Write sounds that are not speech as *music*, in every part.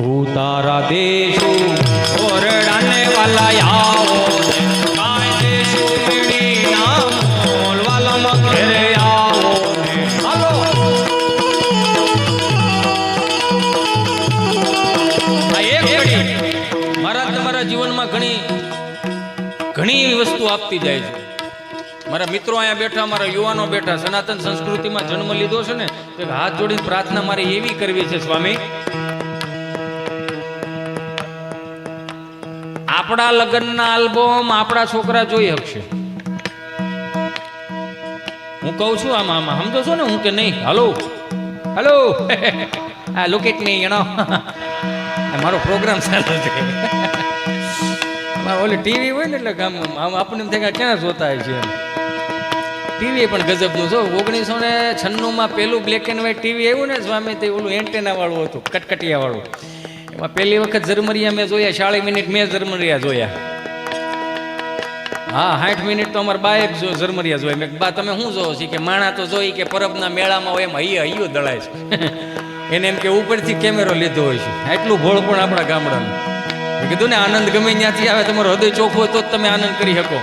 ઉતારા દેશો ઓરડાને વાલા આવો. જીવનમાં ઘણી ઘણી વસ્તુ આપતી જાય છે. મારા મિત્રો અહીંયા બેઠા, મારા યુવાનો બેઠા, સનાતન સંસ્કૃતિમાં જન્મ લીધો છે ને હાથ જોડીને પ્રાર્થના મારે એવી કરવી છે, સ્વામી. આપણા લગ્નના આલ્બમ આપણા છોકરા જોઈ શકશે હું કહું છું આમાં આમાં, સમજો છો ને હું કે નહીં? હલો. હલો. *laughs* આ લુક ઇટ મી મારો પ્રોગ્રામ ચાલુ છે. *laughs* ઓલી ટીવી હોય ને એટલે આમ આમ આપણને એમ થાય કે ક્યાં જોતા હોય છે ટીવી પણ ગજબનું જો ઓગણીસો ને છન્નુંમાં પહેલું બ્લેક એન્ડ વ્હાઈટ ટીવી આવ્યું ને સ્વામી, તે ઓલું એન્ટેના વાળું હતું, કટકટિયા વાળું. એમાં પહેલી વખત ઝરમરિયા મેં જોયા, ચાળીસ મિનિટ મેં ઝરમરિયા જોયા. હા, સાઠ મિનિટ તો અમારા બાએ જો ઝરમરિયા જોયા. મેં બા, તમે શું જોવો છો? કે માણા તો જોઈ કે પરબના મેળામાં હોય એમ હૈયે, હૈયો દળાય છે. *laughs* એને એમ કે, ઉપરથી કેમેરો લીધો હોય છે. એટલું ભોળ પણ આપણા ગામડાનું. કીધું, ને આનંદ ગમે ત્યાંથી આવે, તમારો હૃદય ચોખ્ખો તો તમે આનંદ કરી શકો.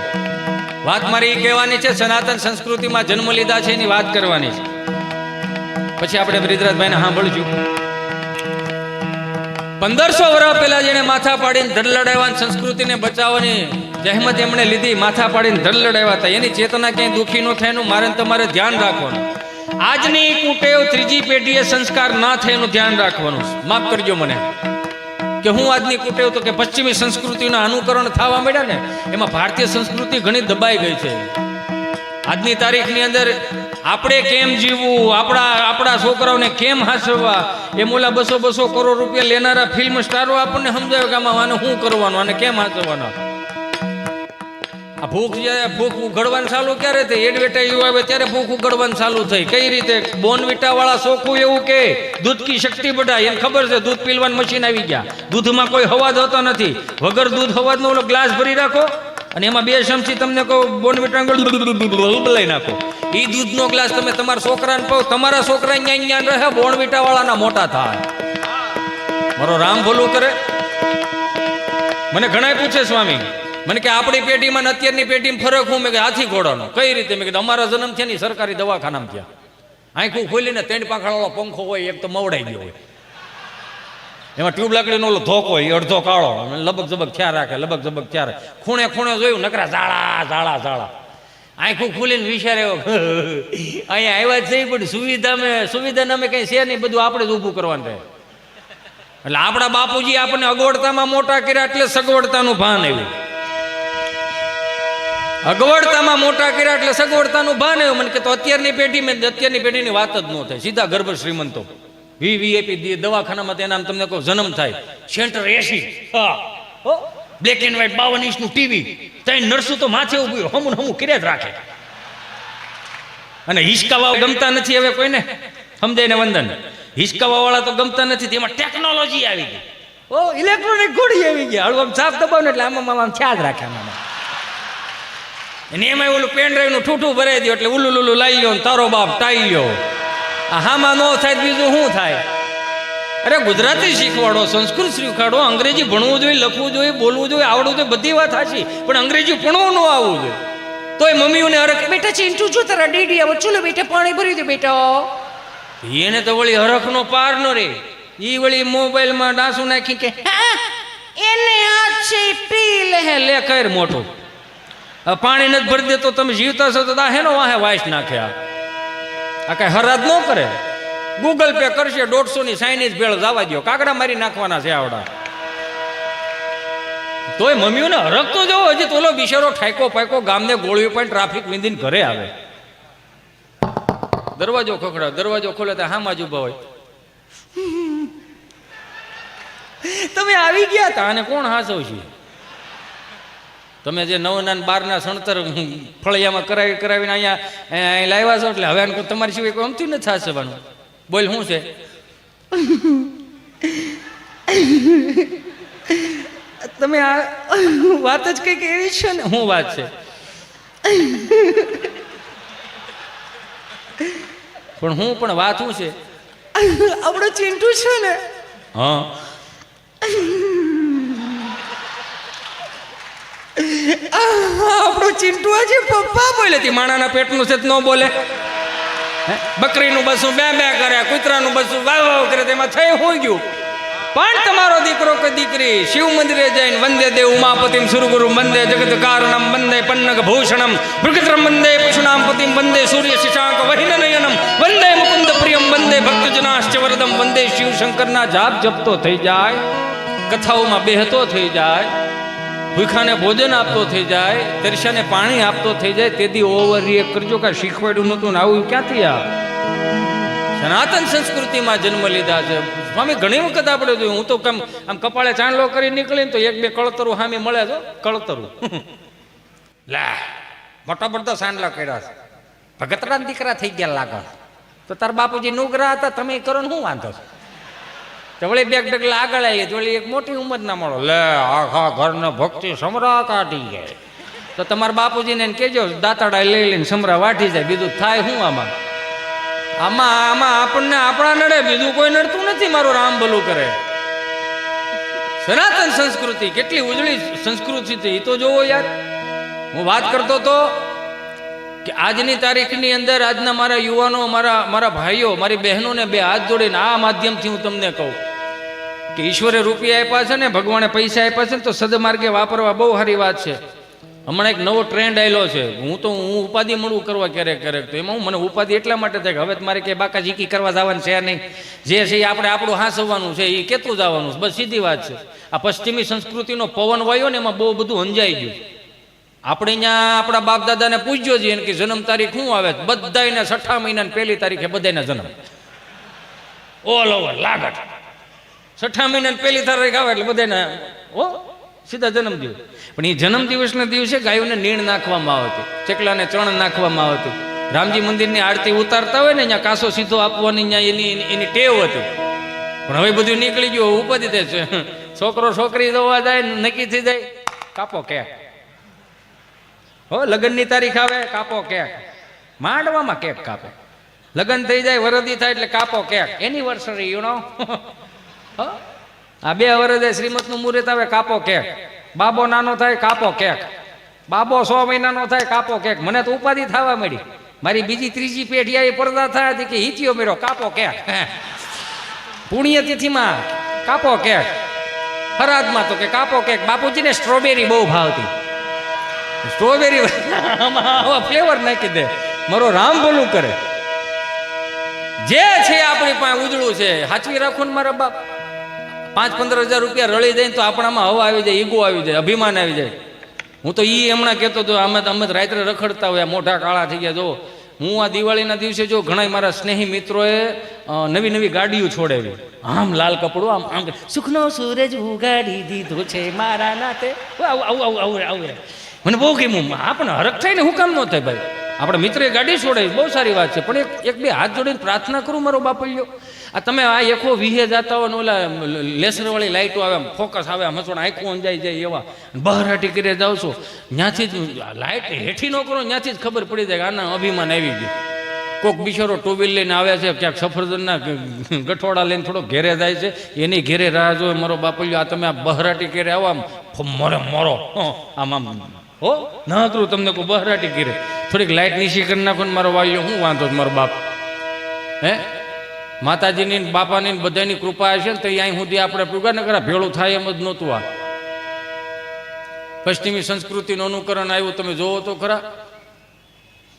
વાત મારી એ કહેવાની છે, સનાતન સંસ્કૃતિમાં જન્મ લીધા છે, એની વાત કરવાની છે. પછી આપણે બ્રિજરાજભાઈને સાંભળશું પંદરસો વર્ષ પહેલા જેણે માથા પાડીને ધડ લડાવવાની સંસ્કૃતિને બચાવવાની જહેમત એમણે લીધી. માથા પાડીને ધડ લડાવ્યા હતા. એની ચેતના ક્યાંય દુઃખી ન થાય એનું મારે તમારે ધ્યાન રાખવાનું. આજની કુટેવ ત્રીજી પેઢીએ સંસ્કાર ના થાય એનું ધ્યાન રાખવાનું. માફ કરજો મને. કે હું આજની કુટેવ તો કે પશ્ચિમી સંસ્કૃતિના અનુકરણ થવા મળ્યા ને, એમાં ભારતીય સંસ્કૃતિ ઘણી દબાઈ ગઈ છે. આજની તારીખની અંદર આપણે કેમ જીવવું? આપણા આપણા છોકરાઓને કેમ હાસવા? એમ ઓલા બસો બસો કરોડ રૂપિયા લેનારા ફિલ્મ સ્ટારો આપણને સમજાવે કે આમાં આને શું કરવાનું? આને કેમ હાંસવાના? આ ભૂખ જ્યારે ભૂખ ઉઘડવાનું ચાલુ ક્યારે થઈ? એડવર્ટાઈઝ આવે ત્યારે ભૂખ ઉઘડવાનું ચાલુ થઈ. કઈ રીતે? બોનવિટા વાળા સોખું એવું કે દૂધ કી શક્તિ બઢાય? એને ખબર છે, દૂધ પીલવાનું મશીન આવી ગયા. દૂધમાં કોઈ હવાજ હોતો નથી. વગર દૂધ હવાજનો ઓલો ગ્લાસ ભરી રાખો. અને એમાં બે ચમચી તમને કહો બોનવીટા લઈ નાખો. એ દૂધનો ગ્લાસ તમે તમારા છોકરાને પાવ તમારા છોકરા અહીંયા અહીંયા રહે બોનવીટા વાળાના મોટા થાય. મારો રામ ભોલું કરે. મને ઘણા પૂછે સ્વામી, મને કે આપણી પેટીમાં ને અત્યારની પેટીમાં ફરક હું મેં કે હાથી ઘોડાનો. કઈ રીતે? મેં કીધું, અમારા જન્મ થયા ની સરકારી દવાખાનામાં થયા આંખું ખોલીને ત્રણ પાંખડાવાળો પંખો હોય, એક તો મવડાઈ ગયો હોય. એમાં ટ્યુબ લાકડીનો ઓલો ધોકો એ અડધો કાળો. લબક ઝબક થયા રાખે, લબક ઝબક થયા રાખે. ખૂણે ખૂણે જોયું, નકરા ઝાડા ઝાડા ઝાડા આંખું ખુલીને વિચારે અહીંયા આવ્યા જ નહીં, પણ સુવિધા મેં સુવિધા નામે કંઈ છે નહીં, બધું આપણે જ ઊભું કરવાનું રહે એટલે આપણા બાપુજી આપણને અગવડતામાં મોટા કર્યા એટલે સગવડતાનું ભાન આવ્યું. અગવડતામાં મોટા કર્યા એટલે સગવડતાનું ભાન આવ્યું. મને કે તો અત્યારની પેઢી, મેં અત્યારની પેઢીની વાત જ ન થાય. સીધા ગર્ભ શ્રીમંતો. વી વીએપી દવાખાનામાં તેના તમને કહો, જન્મ થાય. Centre AC. Black and white બાવન ઇંચનું ટીવી. ત્યાં નર્સું તો માથે ઊભી હમું હમું કર્યા જ રાખે. અને હિસકાવા ગમતા નથી હવે કોઈને? સમજાય ને વંદન? હિસકાવા વાળા તો ગમતા નથી, તેમાં ટેકનોલોજી આવી ગઈ. ઓ ઇલેક્ટ્રોનિક ઘોડી આવી ગઈ હળવું આમ સાફ દબાવ એટલે આમાં આમ ખ્યાલ રાખે આમાં અને એમાં ઓલું પેન ડ્રાઈવનું ઠૂઠું ભરાઈ દો એટલે ઉલ્લુ લુલું લાવી લો તારો બાપ ટાઈ લ્યો. આ હામાં ન થાય બીજું શું થાય? અરે ગુજરાતી શીખવાડો સંસ્કૃત શીખવાડો અંગ્રેજી ભણવું જોઈએ લખવું જોઈએ બોલવું જોઈએ આવડવું જોઈએ બધી વાત સાચી. પણ અંગ્રેજી ભણવું ન આવવું જોઈએ. તોય મમ્મીઓને હરખ બેટા ચીંટું છું તારા ડેડી આવો ને બેટા પાણી ભરી દે બેટા. એને તો વળી હરખનો પાર ન રે ઈ વળી મોબાઈલમાં ડાસું નાખી કે એને આ છે પી લે લે કર મોટો. પાણી નથી ભરી દેતો તમે જીવતા છો તો દાહેનો વાહે વાઈસ નાખ્યા. આ કઈ હરાજ ન કરે. ગૂગલ પે કરશે દોઢસો ની સાઈનીજ ભેળ જવા દો કાકડા મારી નાખવાના છે આવડા. તોય મમ્મીઓને હરકતો જવો, હજી તોલો બિચારો ઠાયકો પાયકો ગામને ગોળવી પણ ટ્રાફિક વિંધીને ઘરે આવે. દરવાજો ખોખડા દરવાજો ખોલે તો હામાં જ ભાઈ તમે આવી ગયા હતા અને કોણ હાસવ છે? તમે જે નવના બારના સણતર ફળિયામાં કરાવી કરાવીને અહીંયા અહીં લાવ્યા છો એટલે હવે તમારી સિવાય કોઈ અમથું નથી સાસવાનું બોલ શું છે? તમે આ વાત જ કંઈક એવી છે ને? હું વાત છે? પણ હું પણ વાત શું છે? આપણો ચિંટુ છે ને? હા. આપણો ચિંટુ આજે પપ્પા બોલે તી માણાના પેટનું છે ન બોલે? બકરીનું બસું બે બે કરે કૂતરાનું બસું વાવ વાવ કરે તેમાં થઈ હોઈ ગયું? પણ તમારો દીકરો કે દીકરી, શિવ મંદિરે જઈને વંદે દેવ ઉમાપતિમ સુરગુરુ વંદે જગત કારણમ વંદે પન્નગ ભૂષણમ ભૃગત્રમ વંદે પશુનામ પતિમ વંદે સૂર્ય શિશાંક વહિન નયનમ, વંદે મુકુંદ પ્રિયમ, વંદે ભક્તજનાશ્ચ વરદમ, વંદે શિવ શંકરના જાપ જપતો થઈ જાય, કથાઓમાં બેહતો થઈ જાય ભૂખાને ભોજન આપતો થઈ જાય, તરસાને પાણી આપતો થઈ જાય, તેથી ઓવર રિએક્ટ કરજો કાંઈ શીખવાડ્યું નતું ને આવું ક્યાંથી આ? સનાતન સંસ્કૃતિમાં જન્મ લીધા છે. સ્વામી, ઘણી વખત આપણે જોયું, હું તો કેમ આમ કપાળે ચાંદલો કરી નીકળીને તો એક બે કળતરું સામે મળે છે, કળતરું. *laughs* લે, મોટા મોટા સાંડલા કર્યા છે. ભગતરા દીકરા થઈ ગયા લાગે તો તાર બાપુજી નુગરા હતા, તમે કરો ને શું વાંધો છે? તો વળી બેગ ડગલા આગળ આવી તો વળી એક મોટી ઉંમર ના મળો લે, આખા ઘરને ભક્તિ સમરા કાઢી જાય. તો તમારા બાપુજીને કહેજો દાંતડા લઈ લઈને સમરા વાટી જાય. બીજું થાય શું આમાં? આમાં આમાં આપણને, આપણા નડે, બીજું કોઈ નડતું નથી મારું રામ ભલું કરે. સનાતન સંસ્કૃતિ, કેટલી ઉજળી સંસ્કૃતિ એ તો જોવો યાર. હું વાત કરતો તો કે આજની તારીખની અંદર આજના મારા યુવાનો, મારા મારા ભાઈઓ, મારી બહેનોને બે હાથ જોડીને આ માધ્યમથી હું તમને કહું. કે ઈશ્વરે રૂપિયા આપ્યા છે ને, ભગવાને પૈસા આપ્યા છે ને, તો સદમાર્ગે વાપરવા બહુ સારી વાત છે. હમણાં એક નવો ટ્રેન્ડ આવેલો છે. હું તો, હું ઉપાધિ મળવું કરવા ક્યારેક ક્યારેક તો એમાં હું, મને ઉપાધિ એટલા માટે થાય કે હવે મારે કે બાકા ઝીકી કરવા જવાનું છે નહીં. જે છે એ આપણે આપણું હાંસવવાનું છે, એ કેતું જવાનું છે. બસ સીધી વાત છે. આ પશ્ચિમી સંસ્કૃતિનો પવન વાયો ને, એમાં બહુ બધું અંજાઈ ગયું. આપણે અહીંયા આપણા બાપ દાદાને પૂછ્યો છીએ કે જન્મ તારીખ શું આવે? બધાને છઠ્ઠા મહિનાની પહેલી તારીખે બધાને જન્મ. ઓલ ઓવર લાગત છઠ્ઠા મહિના પહેલી તારીખ આવે એટલે બધાને ઓ સીધા જન્મદિવસ પણ એ જન્મદિવસના દિવસે ગાયોને નીણ નાખવામાં આવતી, ચકલાને ચણ નાખવામાં આવતું. રામજી મંદિરની આરતી ઉતારતા હોય ને અહીંયા કાસો સીધો આપવાની ત્યાં એની એની- એની ટેવ હતી. પણ હવે બધું નીકળી ગયું ઉપાધિ દે છે. છોકરો છોકરી જોવા જાય, નક્કી થઈ જાય, કાપો કે. હો, લગ્નની તારીખ આવે, કાપો કેક માંડવામાં કેક કાપે. લગ્ન થઈ જાય, વરદી થાય એટલે કાપો કેક એનિવર્સરી યુ નો *laughs* આ બે વરદે શ્રીમતનું મુહૂર્ત આવે, કાપો કેક. બાબો નાનો થાય, કાપો કેક. બાબો સો મહિનાનો થાય, કાપો કેક. મને તો ઉપાધિ થવા મળી. મારી બીજી, ત્રીજી પેઢી પડદા થયા હતી કે હિતિયો મેરો, કાપો કેક. પુણ્યતિથિમાં કાપો કેક. ફરાદમાં તો કે કાપો કેક. બાપુજીને સ્ટ્રોબેરી બહુ ભાવતી. સ્ટ્રોબેરી *laughs* ફ્લેવર નાખી દે. મારો રામ ભલું કરે. જે છે આપણી પાસે ઉજળું છે. હાચવી રાખો ને મારા બાપ. પાંચ પંદર હજાર રૂપિયા રળી જાય તો આપણામાં હવા આવી જાય, ઈગો આવી જાય, અભિમાન આવી જાય. હું તો ઈ હમણાં કહેતો હતો, અમે તો અમે રાત્રે રખડતા હોય મોઢા કાળા થઈ ગયા. જો, હું આ દિવાળીના દિવસે જો ઘણા મારા સ્નેહી મિત્રોએ નવી નવી ગાડીઓ છોડેવી. આમ લાલ કપડું, આમ આમ સુખનો સૂરજ ઉગાડી દીધો છે મારા નાતે. આવું આવું આવું આવું મને બહુ ગમ્યું. આપણે હરખ થાય ને, હું કામ ન થાય ભાઈ? આપણે મિત્રએ ગાડી છોડાવી બહુ સારી વાત છે. પણ એક એક બે હાથ જોડીને પ્રાર્થના કરું મારો બાપલ્યો આ તમે આ એકો વિહે જતા હોય ઓલા લેસરવાળી લાઇટો આવે ફોકસ આવે હસણ આંખો અંજાઈ જાય એવા. બહારાટી કરી જાઓ છો. ત્યાંથી જ લાઇટ હેઠી ન કરો, ત્યાંથી જ ખબર પડી જાય કે આના અભિમાન આવી ગયું. કોક બિચારો ટુ વ્હીલ લઈને આવે છે, ક્યાંક સફરજનના ગઠોડા લઈને થોડો ઘેરે જાય છે. એની ઘેરે રાહ જોવે મારો બાપલ્યો આ તમે આ બહરાટી ઘેરે આવો આમ મોરે, મોરો. આમ આમ. હો? ના કરું તમને કોઈ બહરાટી ઘેરે થોડીક લાઇટ નીચી કરી નાખો ને મારો વાલ્યો હું વાંધો મારો બાપ. હે? માતાજીની બાપાની બધાની કૃપા હશે ને તો અહીં સુધી આપણે પૂગા ન કરા ભેળું થાય એમ જ નહોતું આ. પશ્ચિમી સંસ્કૃતિનું અનુકરણ આવ્યું, તમે જોવો તો ખરા.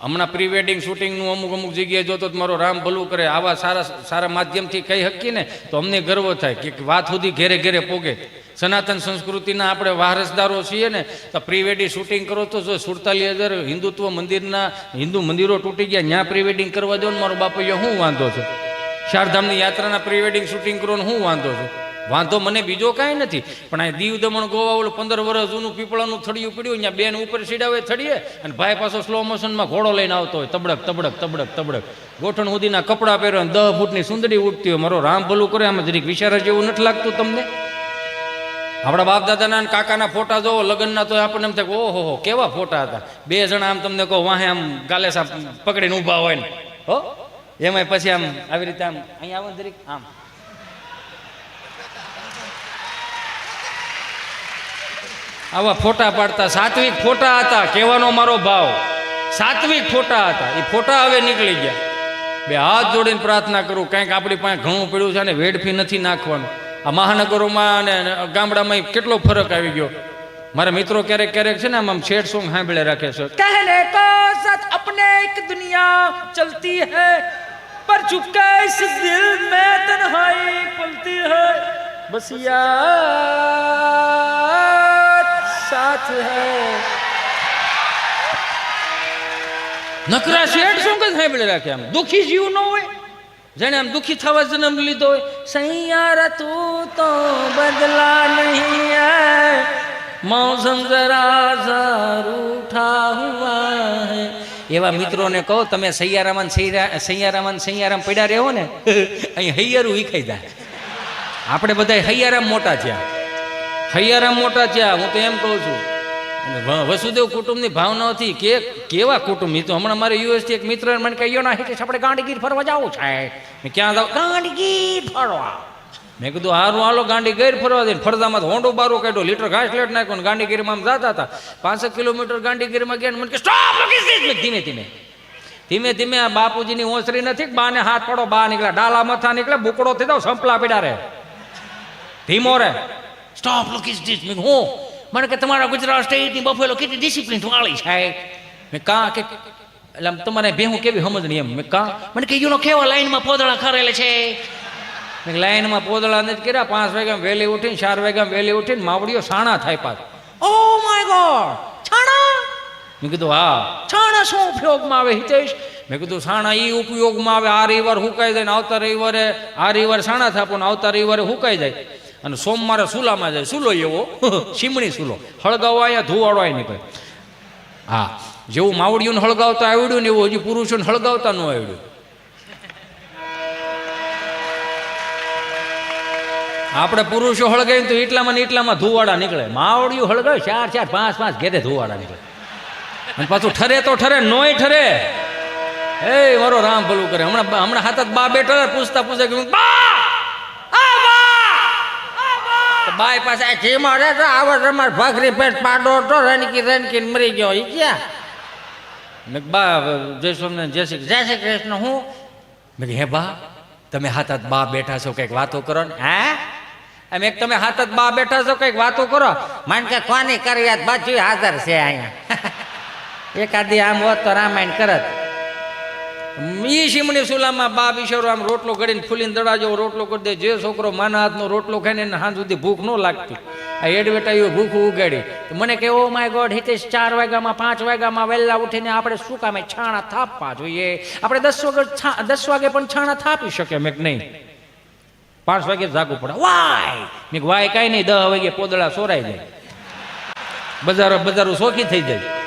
હમણાં પ્રી વેડિંગ શૂટિંગનું અમુક અમુક જગ્યાએ જોતો મારો રામ ભલું કરે, આવા સારા સારા માધ્યમથી કહી શકીએ ને, તો અમને ગર્વ થાય કે વાત સુધી ઘેરે ઘેરે પોગે. સનાતન સંસ્કૃતિના આપણે વારસદારો છીએ ને, તો પ્રી વેડિંગ શૂટિંગ કરો તો જો સુડતાલીસ હજાર હિન્દુત્વ મંદિરના, હિન્દુ મંદિરો તૂટી ગયા ત્યાં પ્રી વેડિંગ કરવા દો ને મારો બાપુ શું વાંધો છે? ચારધામની યાત્રાના પ્રી વેડિંગ શૂટિંગ કરો ને શું વાંધો છે? વાંધો મને બીજો કાંઈ નથી. પણ આ દીવ દમણ ગોવા ઓલું પંદર વર્ષ જૂનું પીપળાનું થડિયું પડ્યું ત્યાં બેન ઉપર સીડાવે થડીએ, અને ભાઈ પાછો સ્લો મોશનમાં ઘોડો લઈને આવતો હોય. તબડક તબડક તબડક તબડક. ગોઠણ સુધીના કપડાં પહેરો અને દહ ફૂટની સુંદરી ઉઠતી હોય. મારો રામ ભલું કરે, આમાં જરીક વિચાર જેવું નથી લાગતું તમને? આપણા બાપ દાદાના કાકાના ફોટા જોવો, લગ્નના તો આપણને એમ થાય ઓહો, હો, કેવા ફોટા હતા? બે જણા આમ તમને કહો, વાહે આમ ગાલે સાપ પકડીને ઊભા હોય ને. હો? એમાંય પછી આમ આવી રીતે આમ અહીંયા આવો જરીક, આમ. આવા ફોટા પાડતા. સાત્વિક ફોટા હતા, કહેવાનો મારો ભાવ. સાત્વિક ફોટા હતા. એ ફોટા હવે નીકળી ગયા. બે હાથ જોડીને પ્રાર્થના કરું, કંઈક આપણી પાસે ઘણું પડ્યું છે અને વેડફી નથી નાખવાનું. આ મહાનગરોમાં અને ગામડામાં કેટલો ફરક આવી ગયો. મારા મિત્રો ક્યારેક ક્યારેક છે ને આમ છેડ સોંગ સાંભળે રાખે છે. કહેને કો સાથ અપને એક દુનિયા ચલતી હૈ, પર ચુપકે ઇસ દિલ મે તન્હાઈ પલતી હૈ. બસ યાર હાથ હે. નકરા શેઠ શું કઈ સાંભળે રાખે આમ? દુખી જીવ ન હોય. જેને આમ દુઃખી થવા જન્મ લીધો હોય. સૈયારા તું તો બદલા નહીં મૌસમ જરા રૂઠા હુઆ હે. એવા મિત્રોને કહો, તમે સૈયારામાં સૈયારામાં સૈયારામ પડ્યા રહો ને, *laughs* અહીં હૈયારું વિખાઈ જાય. આપણે બધા હૈયારામ મોટા થયા. હૈયારામ મોટા થયા, હું તો એમ કહું છું. વસુદેવ કુટુંબની ભાવનાથી કે કેવા કુટુંબ? એ તો હમણાં મારે યુએસથી એક મિત્ર મને કહ્યું ના હિતેશ આપણે ગાંડીગીર ફરવા જવું છે. મેં ક્યાં જાવ ગાંડીગીર ફરવા. મેં કીધું, હારું, હાલો ગાંડી ગેર ફરવા દે. ફરદામાં હોંડો બારો કાઢ્યો, લીટર ઘાસ લેટ નાખ્યો ને ગાંડીગીરમાં આમ જતા હતા. પાંસઠ કિલોમીટર ગાંડીગીરમાં ગયા મને કે, સ્ટોપ ધીમે ધીમે. ધીમે ધીમે આ બાપુજીની ઓસરી નથી બાને હાથ પડો, બા નીકળ્યા, ડાલા મથા નીકળે બુકડો થઈ જાવ, સંપલા પીડા રે ધીમો રે સ્ટોપ લુક ઇઝ ધીસ મેં હું. મને કે, તમારા ગુજરાત સ્ટેટની બફેલો કેટલી ડિસિપ્લિન વાળી છે. મેં કા કે, એટલે તમારે ભેહું કેવી સમજણી એમ? મેં કા, મને કે, યુનો કેવા લાઈનમાં પોદળા ખરેલે છે? લાઈનમાં પોદળા નથી કર્યા. પાંચ વાગ્યા વહેલી ઉઠીને, ચાર વાગ્યા વહેલી ઉઠીને માવડીઓ સાણા થાય પાછ. ઓ માય ગોડ છાણા? મેં કીધું, હા. છાણા શું ઉપયોગમાં આવે હિતેશ? મેં કીધું સાણા એ ઉપયોગમાં આવે. આ રવિવાર હુકાઈ જાય ને આવતા રવિવારે, આ રવિવારે સાણા થાપો ને આવતા રવિવારે હુકાઈ જાય. અને સોમવારે સુલામાં જાય. સુલો એવો. *laughs* સીમણી સુલો. હળગાવો અહીંયા ધુવાડો અહીં નીકળે. હા, જેવું માવડિયું હળગાવતા આવડ્યું ને એવું હજી પુરુષોને હળગાવતા ન આવડ્યું. આપણે પુરુષો હળગાય તો એટલામાં ને એટલામાં ધુવાડા નીકળે. માવડિયું હળગાય ચાર ચાર, પાંચ પાંચ, ઘેરે ધુવાડા નીકળે. અને પાછું ઠરે તો ઠરે, નોય ઠરે. એ મારો રામ ભલું કરે. હમણાં હમણાં હાથ બા બેઠા પૂછતા પૂછે કે બા આ બા તો બાય પાસે જે મારે તો આવો તમારે ભાખરી પેટ પાડો તો રણકી રણકી મરી ગયો ઈ ક્યાં? મેં બા જય સ્વામિનારાયણ જય શ્રી જય શ્રી કૃષ્ણ હું? મેં હે બા તમે હાથ હાથ બા બેઠા છો કંઈક વાતો કરો ને. હે? એમ એક તમે હાથ હાથ બા બેઠા છો કંઈક વાતો કરો. માન કે કોની કરી આજ બાજુ હાજર છે અહીંયા? *laughs* એકાદી આમ હોત તો રામાયણ કરત. ઈ શીમણી સુલામાં બા બિશોરો આમ રોટલો ઘડીને ફૂલીને દડા જેવો રોટલો કરી દે. જે છોકરો માના હાથનો રોટલો ખાઈને એને હાથ સુધી ભૂખ ન લાગતી. આ એડવેટાઈઓ ભૂખ ઉગાડી. મને કે, ઓ માય ગોડ, હિતેશ, ચાર વાગ્યામાં, પાંચ વાગ્યામાં વહેલા ઉઠીને આપણે શું કામે? છાણા થાપવા જોઈએ. આપણે દસ વાગે દસ વાગે પણ છાણા થાપી શકીએ મેં નહીં? પાંચ વાગે જાગવું પડે. વાય! મેં વાય કાંઈ નહીં દસ વાગે પોદળા સોરાઈ જાય. બજારો બજારો સોખી થઈ જાય.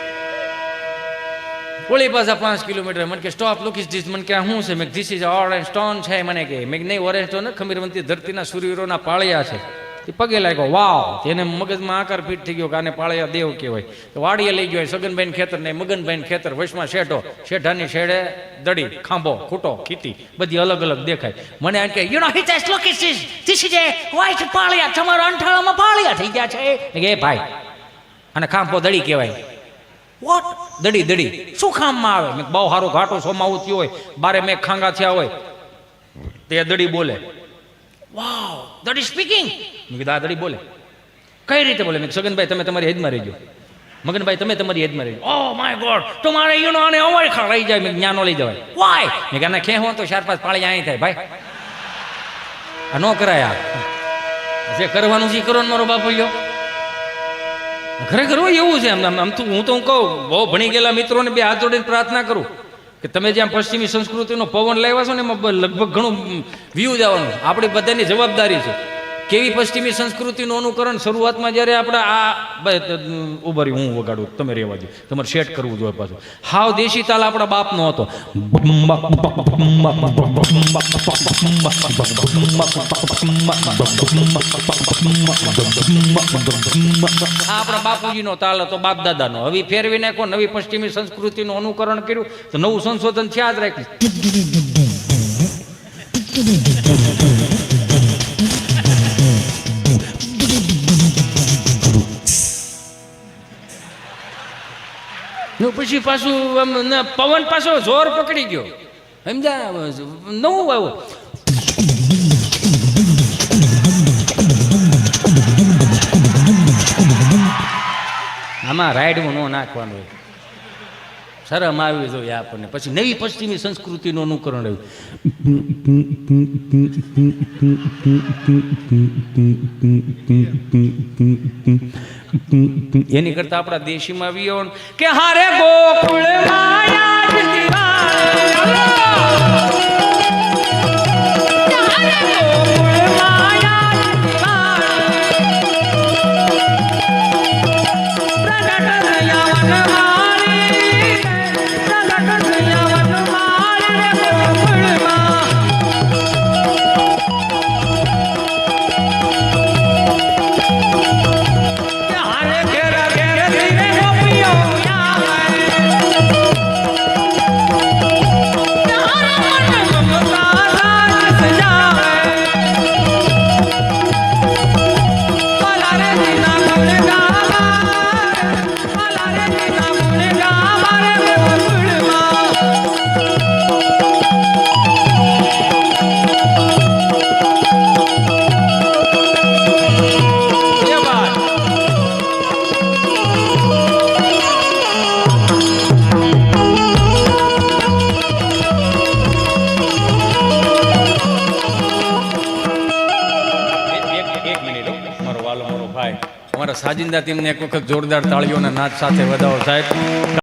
ઓલી પાછા પાંચ કિલોમીટર. મને કે સ્ટોપ લુકીસ ધીસ મને કે શું છે? મેં ધીસ ઇઝ ઓરેન્જ સ્ટોન છે. મને કે, મેં નહીં, ઓરેન્જ સ્ટોન ખમીરવંતી ધરતીના સૂર્યવીરોના પાળિયા છે. એ પગે લાગ્યો વાવ તેને મગજમાં આકાર ફીટ થઈ ગયો કે આને પાળિયા દેવ કહેવાય. તો વાડીએ લઈ ગયો, સગનભાઈ ખેતર ને, મગનભાઈ ખેતર, વશમાં શેઠો શેઠાની શેડે દડી, ખાંભો, ખૂટો ખીતી બધી અલગ અલગ દેખાય. મને આ કે you know Hitesh look is this is a white પાળિયા. તમારો અંઠાળામાં પાળિયા થઈ ગયા છે. એ ભાઈ અને ખાંભો દડી કહેવાય. વોટ દડી દડી. શું કામમાં આવે? મેં બહુ સારો ઘાટો સોમાવું થયો હોય. બારે મેં ખાંગા થયા હોય. તે દડી બોલે, વાવ, દડી સ્પીકિંગ મેં કીધું, આ દડી બોલે. કઈ રીતે બોલે? મેં સગનભાઈ, તમે તમારી હેદમાં રહેજો. મગનભાઈ, તમે તમારી હેદમાં રહેજો. ઓ માય ગોડ તમારે યુનો આને અવાય ખા રહી જાય, મેં જ્ઞાનો લઈ જવાય. વાય મેં કે ખે હું તો ચાર પાંચ પાળી અહીં થાય, ભાઈ. આ ન કરાય આ. જે કરવાનું છે કરો મારો બાપુ લ્યો. ખરેખર હોય એવું છે. આમ- આમ તો હું તો હું કહું, બહુ ભણી ગયેલા મિત્રોને બે હાથ જોડીને પ્રાર્થના કરું કે તમે જ્યાં પશ્ચિમી સંસ્કૃતિનો પવન લાવ્યા છો ને એમાં લગભગ ઘણું વ્યૂ જવાનું આપણી બધાની જવાબદારી છે. કેવી પશ્ચિમી સંસ્કૃતિનું અનુકરણ શરૂઆતમાં જ્યારે આપણે આ ઊભા રહ્યું, હું વગાડું, તમે રહેવા દો તમારે સેટ કરવું જોઈએ પાછું. હાવ દેશી તાલ આપણા બાપનો હતો. આપણા બાપુજીનો તાલ હતો બાપ દાદાનો હવે ફેરવી નાખો નવી પશ્ચિમી સંસ્કૃતિનું અનુકરણ કર્યું, તો નવું સંશોધન થયા જ રાખ્યું. પછી પાછું આમ પવન પાછો જોર પકડી ગયો. સમજા, નવું આવ્યો. આમાં રાઈડમાં ન નાખવાનું શરમ આવી જોઈએ આપણને. પછી નવી પશ્ચિમી સંસ્કૃતિનું અનુકરણ આવ્યું એની કરતા આપણા દેશીમાં વિયો કે હારે ગોકુળ માયા સાજિંદા તેમને એક વખત જોરદાર તાળીઓના નાદ સાથે વધાવો. સાહેબ